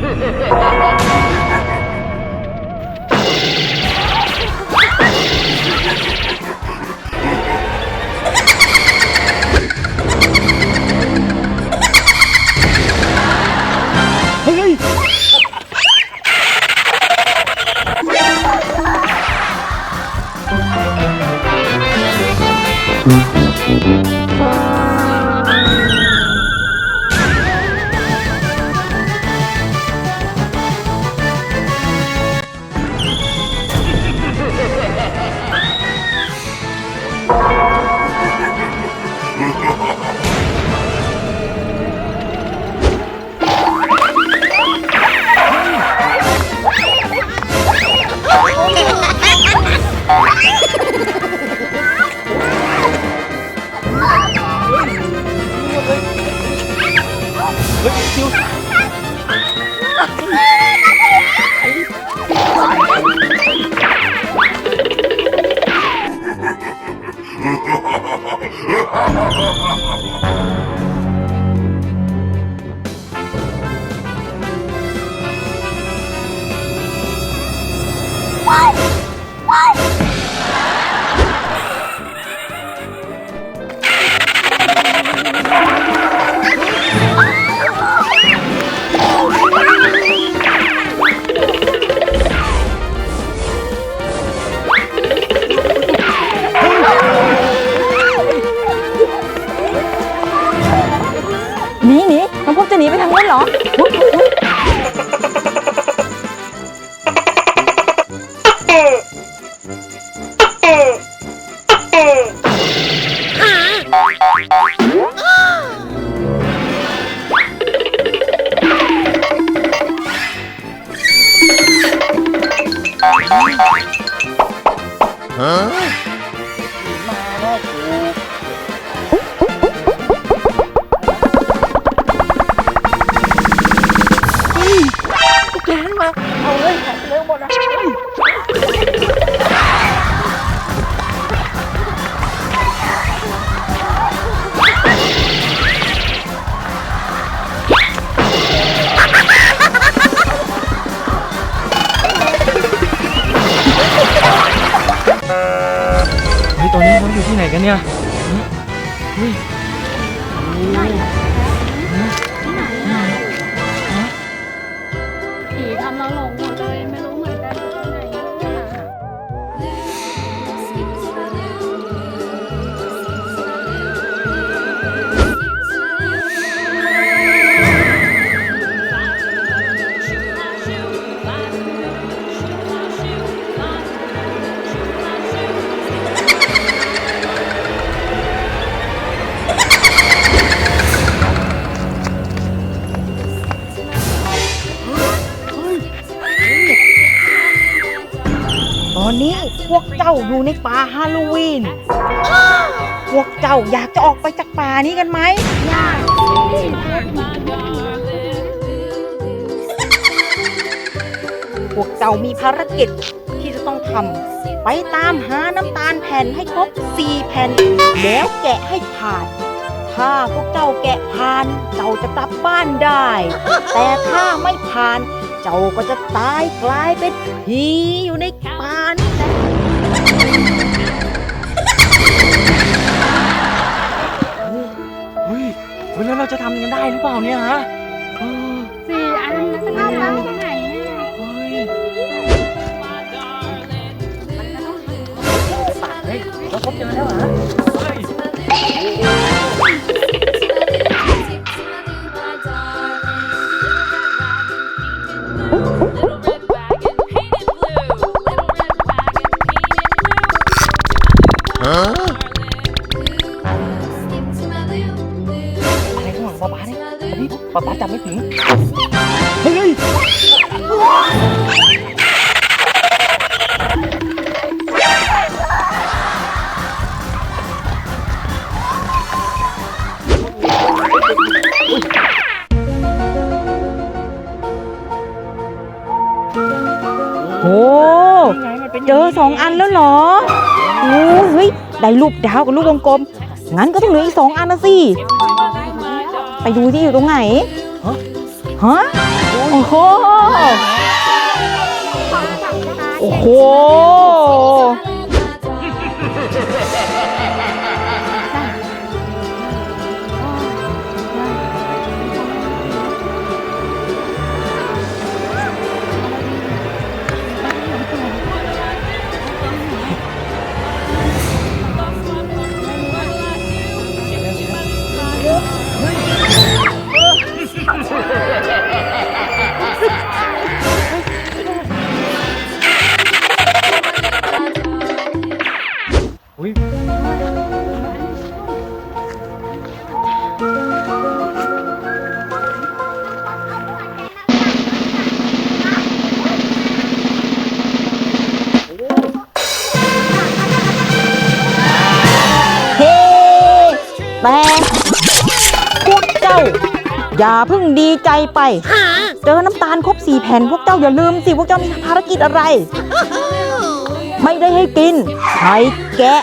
Ha ha ha ha! เฮ้ ย แกนมา เอาเลยหายไปเร็วหมดนะ เฮ้ยตอนนี้เราอยู่ที่ไหนกันเนี่ยเฮ้ยโอ้ พวกเจ้าอยู่ในป่าฮาโลวีน พวกเจ้าอยากจะออกไปจากป่านี้กันไหมยาก พวกเจ้ามีภารกิจที่จะต้องทำ ไปตามหาน้ำตาลแผ่นให้ครบ4แผ่น แล้วแกะให้ผ่าน ถ้าพวกเจ้าแกะผ่าน เจ้าจะกลับบ้านได้ แต่ถ้าไม่ผ่าน เจ้าก็จะตายกลายเป็นผีอยู่ในป่า แล้วเราจะทำกันได้หรือเปล่าเนี่ยฮะเออสี่อันแล้วจะเข้าทางตรงไหนเนี่ยเฮ้ยเฮ้ยเราพบเจอแล้วเหรอเฮ้ย ป๊าป๊าเนี่ยอันนี้ป๊าป๊าจับไม่ถึง เฮ้ยโอ้เป็นเจอสองอันแล้วเหรอโอ้เฮ้ย ได้รูปดาวกับรูปวงกลม งั้นก็ต้องเหลืออีกสองอันนะสิ ไปดูที่อยู่ตรงไหน ฮะ โอ้โอ้โหโอ้โห แต่พวกเจ้า อย่าเพิ่งดีใจไป เจอน้ำตาลครบสี่แผ่นพวกเจ้าอย่าลืมสิพวกเจ้ามีภารกิจอะไร ไม่ได้ให้กินไข่แกะ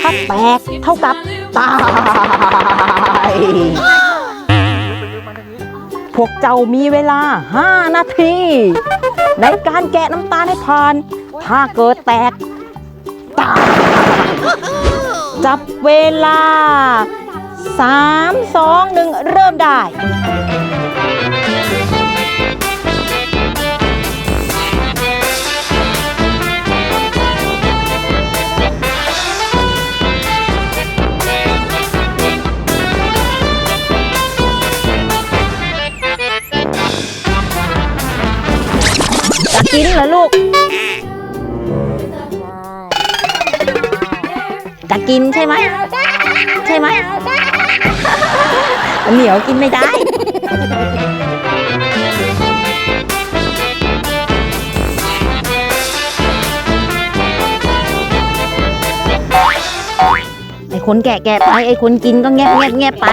ถ้าแตกเท่ากับตาย พวกเจ้ามีเวลา 5 นาที ในการแกะน้ำตาลให้ผ่าน ถ้าเกิดแตก ตาย จับเวลา 3 2 1 เริ่มได้จะกินเหรอลูก จะกินใช่ไหม ใช่ไหม เหนียวกินไม่ได้ ไอ้คนแกะแกะไป ไอ้คนกินก็แงบแงบแงบไป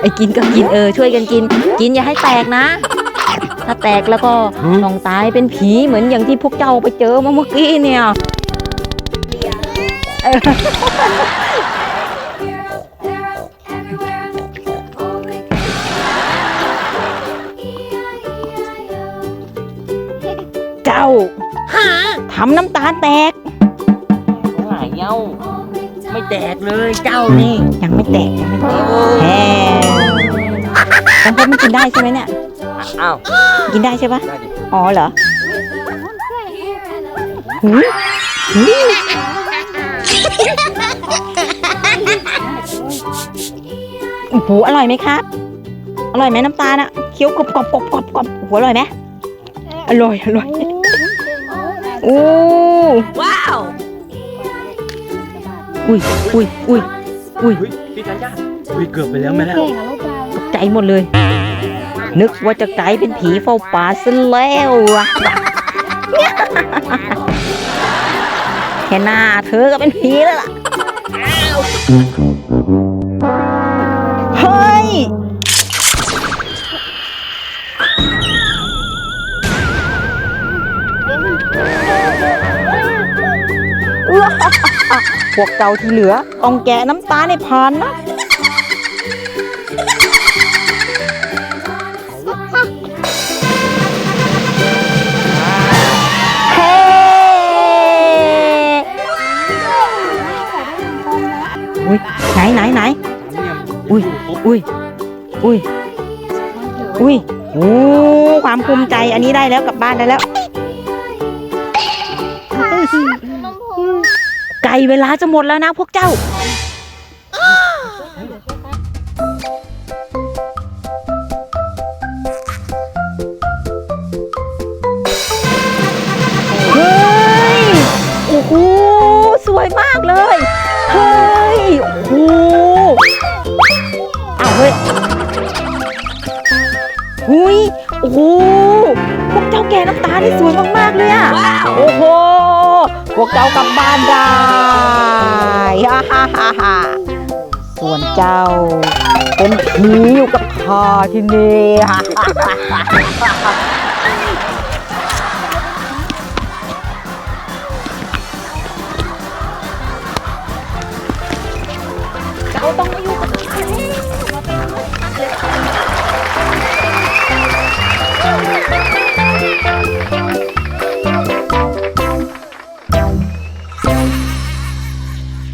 ไอ้กินก็กินเออ ช่วยกันกิน กินอย่าให้แตกนะ ถ้าแตกแล้วก็ต้องตายเป็นผีเหมือนอย่างที่พวกเจ้าไปเจอมาเมื่อกี้เนี่ย จ้าทำน้ำตาลแตกหายเย้า ไม่แตกเลยเจ้านี่ยังไม่แตกยังไม่แตกแหมน้ำพริกมันกินได้ใช่ไหมเนี่ยอ้าวกินได้ใช่ปะได้ดิอ๋อเหรอหืมหืมโอ้โหอร่อยไหมครับอร่อยไหมน้ำตาลอะเคี้ยวกรอบกรอบกรอบกรอบกรอบโอ้โหอร่อยไหมอร่อยอร่อยโอ้ว้าวอุ้ยอุ้ยอุ้ยอุ้ยอุ้ยพี่ธัญญาอุ้ยเกือบไปแล้วแม่แล้วเก่งอะลูกปลาตกใจหมดเลย นึกว่าจะกลายเป็นผีเฝ้าป่าซะแล้วอะแค่หน้าเธอก็เป็นผีแล้วล่ะ พวกเจ้าที่เหลือต้องแกะน้ำตาในพานนะเฮ้อุ้ยไหนไหนไหนสามเหลี่ยมอุ้ยครบอุ้ยอุ้ยอุ้ยโอ้ความภูมิใจอันนี้ได้แล้วกลับบ้านได้แล้ว เวลาจะหมดแล้วนะพวกเจ้า โอ้โหพวกเจ้าแก่น้ำตานี่สวยมากๆเลยอะโอ้โหพวกเจ้ากลับบ้านได้ฮ่าฮ่าฮ่าฮ่าส่วนเจ้า เป็นผีอยู่กับข้าที่นี่ฮ่าฮ่าฮ่าฮ่า